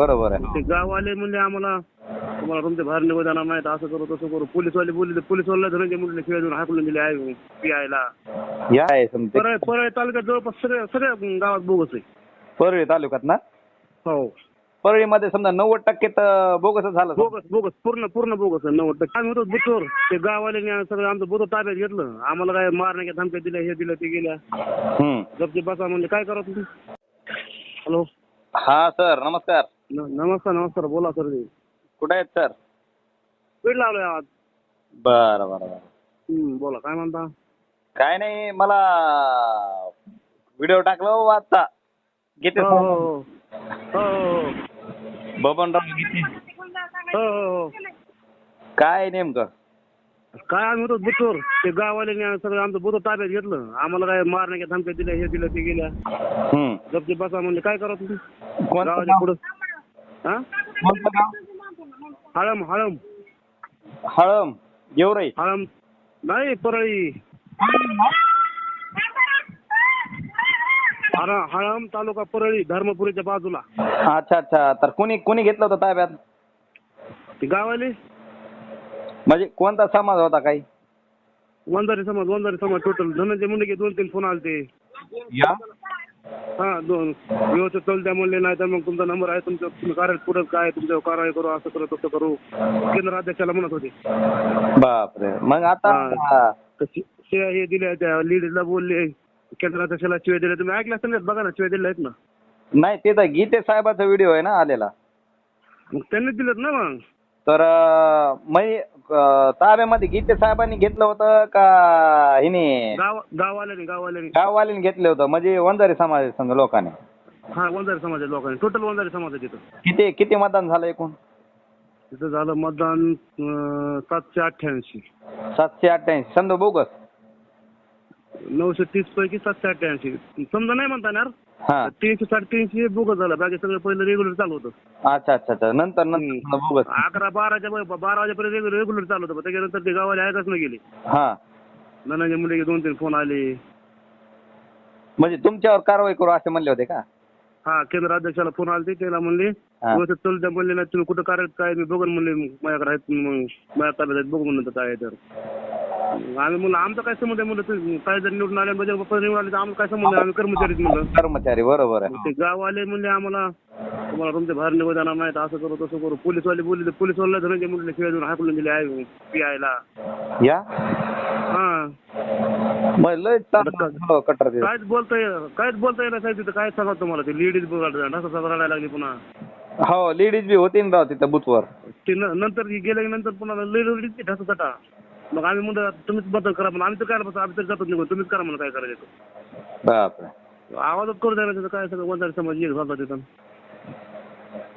बरोबर आहे. ते गाववाले म्हणले आम्हाला तुम्हाला तुमच्या बाहेर निघू देणार नाही असं करू तसं करू. पोलीसवाले बोलले पोलीसवाला धनंजय मुंडे शिवाय देऊन हाकलून दिले आहे पियायला या आहे समते परळ परळ तालुक्यात जवळपास सगळ्या सगळ्या गावात बोगस आहे. परळी तालुक्यात ना? हो. परळीमध्ये समजा नव्वद टक्के तर बोगसच झालं बोगस बोगस पूर्ण पूर्ण बोगस आहे नव्वद टक्के. आम्ही होतो बुथवर. ते गाववाल्याने सगळं आमचं बुथ ताब्यात घेतलं. आम्हाला काय मारण्याच्या धमक्या दिल्या हे दिलं ते गेल्या. हम्म. गपचे बसा म्हणजे काय करा तुम्ही? हॅलो. हा सर नमस्कार. न- नमस्कार नमस्कार बोला सर कुठे आहेत सर? स्पीड लावलोय आवाज बरं बरं बरं. हम्म, बोला काय म्हणता? काय नाही मला व्हिडिओ टाकला हो आता गीते हो हो हो. हो हो बबनराव गीते हो हो हो. काय नेमकं? काय आम्ही होतो बुथवर ते गाववाल्याने सगळं आमचं बुथ ताब्यात घेतलं. आम्हाला काय मारण्याच्या धमक्या दिल्या हे दिलं ते गेल्या. हम्म. गपचे बसा म्हणजे काय करा तुम्ही? कोणतं गावाच्या गाव? पुढं कोणतं गाव? हळम हळम. हळम गेवराई. हळम. नाही परळी. हळ- हळम तालुका परळी धर्मपुरीच्या बाजूला. अच्छा अच्छा. तर कोणी कोणी घेतलं होतं ताब्यात? ते गावाले म्हणजे कोणता समाज होता काही? वंजारी समाज वंजारी समाज टोटल धनंजय मुंडे दोन तीन फोन आलते. या. हा दोन. व्यवस्थित चालत्या म्हणले नाही तर मग तुमचा नंबर आहे तुमचं तुम्ही कार्य पुढं काय तुमच्यावर कारवाई करू असं करू तसं करू. केंद्र अध्यक्षाला म्हणत होते. बापरे. मग आता हा. तर शि- शिव्या हे दिल्या त्या लीडला बोलले केंद्र अध्यक्षाला शिव्या दिल्या. तुम्ही ऐकल्या असतील ना बघा ना शिव्या दिल्या आहेत ना. नाही ते तर गीते साहेबाचा व्हिडिओ आहे ना आलेला. मग त्यांनी दिलेत ना मग. तर अं, मै अं, ताब्यामध्ये गीते साहेबांनी घेतलं होतं का हिने? गाव गाववाल्याने गाववाल्याने. गाववाल्यांनी घेतलं होतं म्हणजे वंजारी समाज संघ लोकांनी. हा वंजारी समाजाच्या लोकांनी. टोटल वंजारी समाज आहे तिथं. किती किती मतदान झालं एकूण? तिथं झालं मतदान अं, सातशे अठ्ठ्याऐंशी. सातशे अठ्ठ्याऐंशी. समजा बोगस? नऊशे तीस पैकी सातशे अठ्ठ्याऐंशी. समजा नाही म्हणता येणार हा. तीनशे साडेतीनशे बोगस झालं. बाकी सगळं पहिलं रेग्युलर चालू होतं. अच्छा अच्छा अच्छा. नंतर नंतर बोगस. अकरा बाराच्या ब- बारा वाजेपर्यंत रेग्युलर चालू होतं. पण त्याच्यानंतर ते गावाला ऐकच नाही गेले. हा. ननाच्या मुली दोन तीन फोन आले. म्हणजे तुमच्यावर कारवाई करू असे म्हणले होते का? हा केंद्र अध्यक्षाला फोन आले त्याला म्हणले हा. व्यवस्थित चालू द्या म्हणले नाही तुम्ही कुठं कार्यरत काय मी बघन म्हणले माझ्याकडे आहेत मग माझ्या ताब्यात आहेत. बघू म्हणलं तर काय आहे तर. आम्ही म्हणलं आमचं काय संबंध आहे म्हणलं तुम्ही काय जर निवडून आले म्हणजे बाप्पा निवडून आले तर आम्हाला काय संबंध आहे? आम्ही कर्मचारीच म्हणलं. कर्मचारी बरोबर आहे. मग ते गाववाले म्हणले आम्हाला तुम्हाला तुमच्या बाहेर निघू देणार नाही असं करू तसं करू. पोलीसवाले बोलले पोलीसवाला धनंजय मुंडे शिवाय देऊन हाकलून दिले आहे पियायला या? हा. मग लय चांगलं कटर ते. कायच बोलता ये कायच बोलता येणार साहेब तिथं काय सांगा तुम्हाला? ते लेडीज बघा असं सगळं रडायला लागली पुन्हा. हो लेडीज बी होती ना राव तिथं बुथवर. ते न- नंतर गेल्या नंतर पुन्हा लेडीज ढासा मग आम्ही म्हणतो तुम्हीच बदल करा पण आम्ही तर काय बस आम्ही तर जातच निघून तुम्हीच करा म्हणून काय करायचं ते. बापरे. आवाजच करू द्या तिथं काय सगळं वंजारी समाज एक झाला तिथं.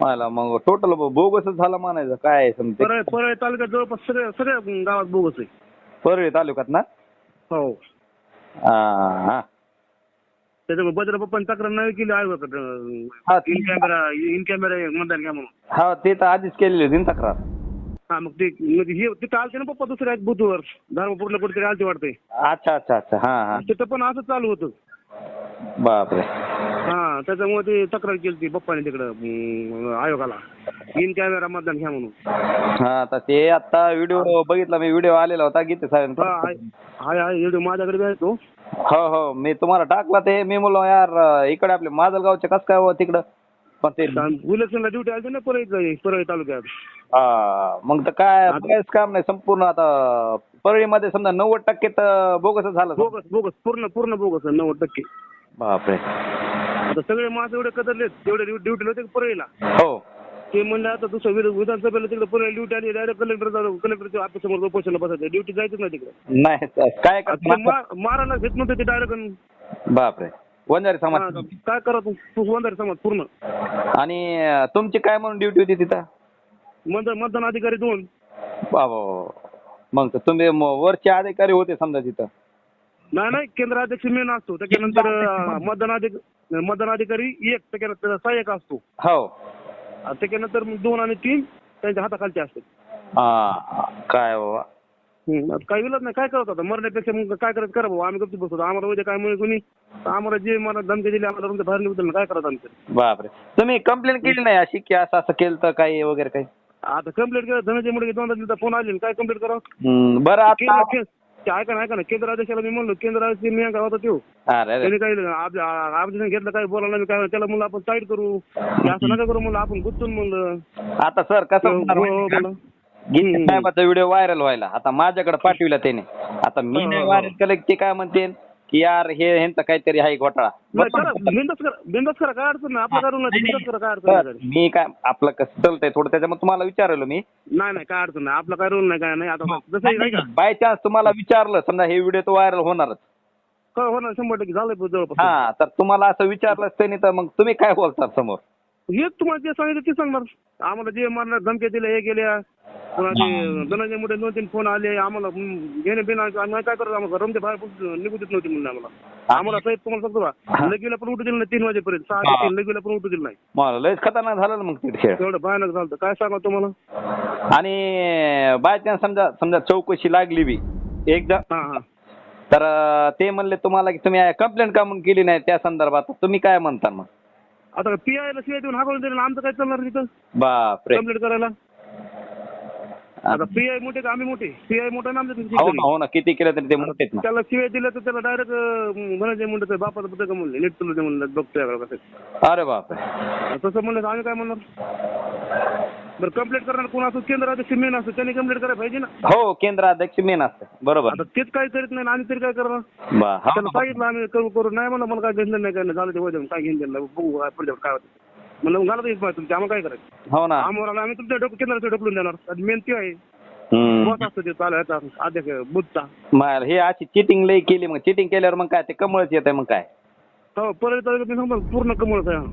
मला मग टोटल बोगसच झालं म्हणायचं काय समते परळ परळ तालुक्यात जवळपास सगळ्या सगळ्या गावात बोगस आहे. परळी तालुक्यात ना? हो. हा हा. त्याच्यामुळे बजरा पप्पांनी तक्रार नाही केली हा, आयोगाकडे ती- इन कॅमेरा इन कॅमेरा मतदान घ्या म्हणून. हा ते तर आधीच केलेली होती ना तक्रार. हा मग ते मग हे तिथं आलते ना पप्पा दुसऱ्या बुथवर धर्मपूरला कुठेतरी आलते वाटते. अच्छा अच्छा अच्छा. हा हा. तिथं पण असं चालू होतं. बापरे. हा त्याच्यामुळे ते तक्रार केली ती पप्पाने तिकडं अं, आयोगाला. इन कॅमेरा मतदान घ्या म्हणून. हा तर ते आता व्हिडिओ बघितला मी व्हिडिओ आलेला होता गीते साहेब हा हाय हाय एवढे माझ्याकडे बी आहे तो हो हो मी तुम्हाला टाकला ते. मी म्हणलो यार इकडे आपले माजलगावचे कस काय हो तिकडं? पण ते इलेक्शनला ड्युटी आली ना परळी परळी तालुक्यात. हा मग तर काय काहीच काम नाही संपूर्ण आता परळीमध्ये समजा नव्वद टक्के तर बोगसच झालं. बोगस बोगस पूर्ण पूर्ण बोगस आहे, नव्वद टक्के. बापरे. आता सगळे माझं एवढे कदरले तेवढे ड्युटीला होते परळीला? हो. ते म्हणले आता दुसरं विध- विधानसभेला तिकडे परळी ड्युटी आली डायरेक्ट कलेक्टर कलेक्टरच्या ऑफिससमोर उपोषणला बसायचं. ड्युटी जायचंच नाही तिकडे. नाही काय करणार? मारायला घेत नव्हते ते डायरेक्ट बापरे. वंजारी समाज. काय करा तू? तू वंजारी समाज पूर्ण. आणि तुमची काय म्हणून ड्युटी होती तिथं? मतदान मतदान अधिकारी दोन. बाबा मग तर तुम्ही म- वरचे अधिकारी होते समजा तिथं. नाही नाही केंद्र अध्यक्ष मेन असतो त्याच्यानंतर अं, मतदान अधिक मतदान अधिकारी एक त्याच्यानंतर सहाय्यक असतो. हो. आणि त्याच्यानंतर मग दोन आणि तीन त्यांच्या हाताखालचे असतात. हा काय बाबा. हम्म, आता काय विलत नाही. काय करत आता मरण्यापेक्षा मग काय करायचं करा भाऊ. आम्ही गप्ती बसतो. आम्हाला उद्या काय म्हणे कोणी? आम्हाला जे मला धमकी दिली आम्हाला तुमच्या बाहेर निघतो काय करत आमचं? बापरे. तुम्ही कंप्लेंट केली नाही अशी की असं असं केलं तर काही वगैरे काही? आता कंप्लेंट केलं. धनंजय मुंडे दोनदा दिवसा फोन आले काय कंप्लेंट करावं? हम्म, बरं आता केंद्र के- ते ऐका ना ऐका ना. केंद्र अध्यक्षाला मी म्हणलो. केंद्र अध्यक्ष मी होता तो अरे. त्यांनी काही ऑब्जेक्शन घेतलं काय बोलायला मी काय त्याला म्हणलं आपण साईड करू. हे असं नका करू म्हणलं आपण गुंतून म्हणलं. आता सर कसं हो, होणार? हो, माहिती बोला. का? गीते साहेबाचा व्हिडिओ व्हायरल व्हायला. आता माझ्याकडे पाठविला त्याने. आता मी हो, नाही हो, व्हायरल केलं की ते काय म्हणते? की यार हे ह्यांचं काहीतरी आहे घोटाळा. नाही करा. बिंदास करा. बिंदास करा. काय अडचण नाही. आपलं करू नाही बिंदास करा. काय अडचण सर, नाही मी काय आपलं कसं चालतंय थोडं त्याच्यामुळे तुम्हाला विचारलं मी. नाही नाही. काय अडचण नाही. आपला काय रोल नाही काय नाही. आता जसं नाही का? बाय चान्स तुम्हाला विचारलं. समजा हे व्हिडिओ तर व्हायरल होणारच. काय होणार? शंभर टक्के झालंय जवळपास. हा तर तुम्हाला असं विचारलं त्यांनी तर मग तुम्ही काय बोलतात समोर? हेच तुम्हाला जे सांगितलं ते सांगणार. आम्हाला जे मारणार धमक्या दिल्या हे गेल्या पुन्हा ते धनंजय मोठे दोन तीन फोन आले. आम्हाला घेणे बिना आम्ही काय करतो आम्हाला रमते बाहेर कुठं निघू देत नव्हती म्हणून आम्हाला. आम्हाला साहेब तुम्हाला सांगतो का लगीला पण उठू दिलं नाही तीन वाजेपर्यंत. सहा ते तीन लगीला पण उठू दिलं नाही. मला लयच खतरनाक झालं ना मग ते खेळ. एवढं भयानक झालं होतं. काय सांगा तुम्हाला? आणि बाय चान्स समजा समजा चौकशी लागली बी एकदा. हा हा. तर अं, ते म्हणले तुम्हाला की तुम्ही कंप्लेंट का म्हणून केली नाही? त्या संदर्भात तुम्ही काय म्हणता मग? आता पी आय ला शिवाय देऊन हाकलून दिलं आमचं काय चालणार तिथं? बापरे. कंप्लीट करायला. आता पी आय मोठे का आम्ही मोठे? पी आय मोठा ना आमच्या हो. ना हो ना किती केलं तरी ते ना. त्याला शिवाय दिलं तर त्याला डायरेक्ट धनंजय मुंडे बापाचं पुस्तक म्हणले? नीट तुला म्हणलं बघतोय कसं अरे बापरे. तसं म्हणलं तर आम्ही काय म्हणणार? बरं कंप्लेंट करणार कोण असो केंद्र अध्यक्ष मेन असतो त्यांनी कंप्लेंट करायला पाहिजे ना? हो केंद्र अध्यक्ष मेन असते बरोबर. आता तेच काय करीत नाही आणि आम्ही तरी काय करणार? बा हा. सांगितलं आम्ही करू करू. नाही म्हणलं मला काय घेतलं नाही काय नाही झालं ते वैद्य काय घेऊन दिलं बघू काय काय होतं. म्हणलं घालत येत तुमच्या आम्हाला काय करायचं? हो ना. आम्हाला आम्ही तुमच्या डोकं केंद्राचं ढकलून देणार. मेन ते आहे. हम्म. बॉस असतो ते अध्यक्ष बुधचा. मग हे अशी चिटिंग लई केली मग चिटिंग केल्यावर मग काय ते कमळच येत मग काय? हो मी सांगतो पूर्ण कमळच आहे. हा.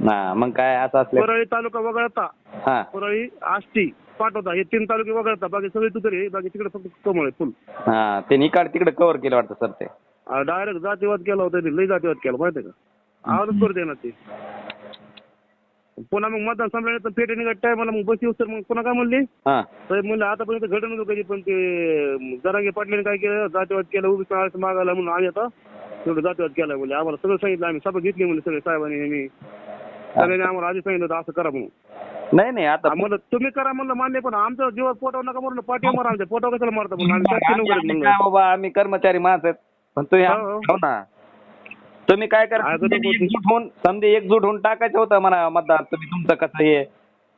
ना मग काय असं असलं? परळी तालुका वगळता. हा. परळी आष्टी पाटोदा हे तीन तालुके वगळता. बाकी सगळे तुतरी आहे बाकी तिकडे फक्त कमळ आहे फुल. हा ते निकाड तिकडे कव्हर केलं वाटतं सर ते. डायरेक्ट जातीवाद केला होता त्यांनी लई जातीवाद केला माहिती आहे का? आवाजच करू देणार ते. पुन्हा मग मतदान संपल्यानंतर पेटे निघत टायमाला मग बस येऊ तर मग पुन्हा काय म्हणले? हा. साहेब म्हणलं आतापर्यंत घडण नव्हतं कधी पण ते जरांगे पाटलाने काय केलं? जातीवाद केलं उभी मागायला म्हणून आम्ही आता तेवढं जातीवाद केला म्हणजे आम्हाला सगळं सांगितलं आम्ही सभा घेतली म्हणजे सगळे साहेबांनी सगळ्यांनी आम्हाला आधी सांगितलं होतं असं करा म्हणून. नाही नाही आता म्हणलं तुम्ही करा म्हणलं मान्य पण आमच्या जीवात पोटावर नका म्हणून पाठी मारा आमच्या पोटावर कशाला मारता म्हणून? आम्ही शासकीय आम्ही- नोकरीत आम्ही म्हणलं काय बाबा आम्ही कर्मचारी माणसं आहेत. पण तुम्ही हो, हो. हो ना. तुम्ही काय करा समधी एकजूट होऊन समधी एकजूट होऊन टाकायचं होतं म्हणा मतदार तुम्ही तुमचं कसं हे?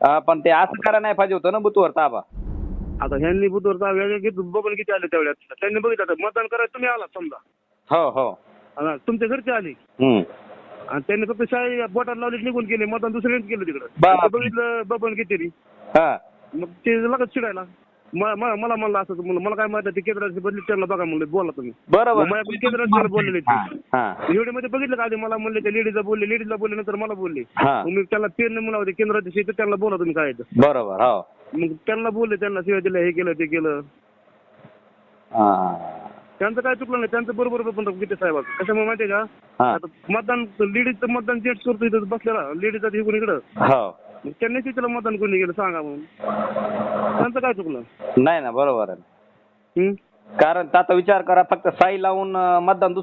अं, पण ते असं करा नाही पाहिजे होतं ना बुथवर ताबा. आता ह्यांनी बुधवारचा वेळ घेत बघून किती आले तेवढ्यात? त्यांनी बघितलं आता मतदान करायला तुम्ही आलात समजा. हो. हो तुमच्या घरचे आले. हम्म. आणि त्यांनी फक्त शाळी बोटात लावले निघून गेले. मतदान दुसऱ्याने केलं तिकडं. बघितलं बबन किती हा. मग ते लगत चिडायला. म- म- मला म्हणलं असं म्हणलं. मला काय माहिती ते केंद्राची बदली त्यांना बघा म्हणलं. बोला तुम्ही. बरोबर. मग माझ्या बोललेले ते. हा, व्हिडिओमध्ये बघितलं का आधी? मला म्हणले ते लेडीजला बोलले. लेडीजला बोलले नंतर मला बोलले. हा. मग मी त्याला पेन म्हणा होते केंद्राचे शेत त्यांना बोला तुम्ही काय आहे ते. बरोबर हो. मग त्यांना बोलले त्यांना शिवाय दिलं हे केलं ते केलं. हा. त्यांचं काय चुकलं नाही त्यांचं बरोबर पण गीते साहेब कशामुळे माहितीये का? हा. आता मतदान लेडीजचं मतदान जेंट्स करतो इथं बसलेला लेडीज आता इकडून इकडं. हो. मग त्यांनी तिथलं मतदान कोणी गेलं सांगा म्हणून त्यांचं काय चुकलं? नाही ना बरोबर आहे? कारण आता विचार करा फक्त साई लावून अं, मतदान दुसरं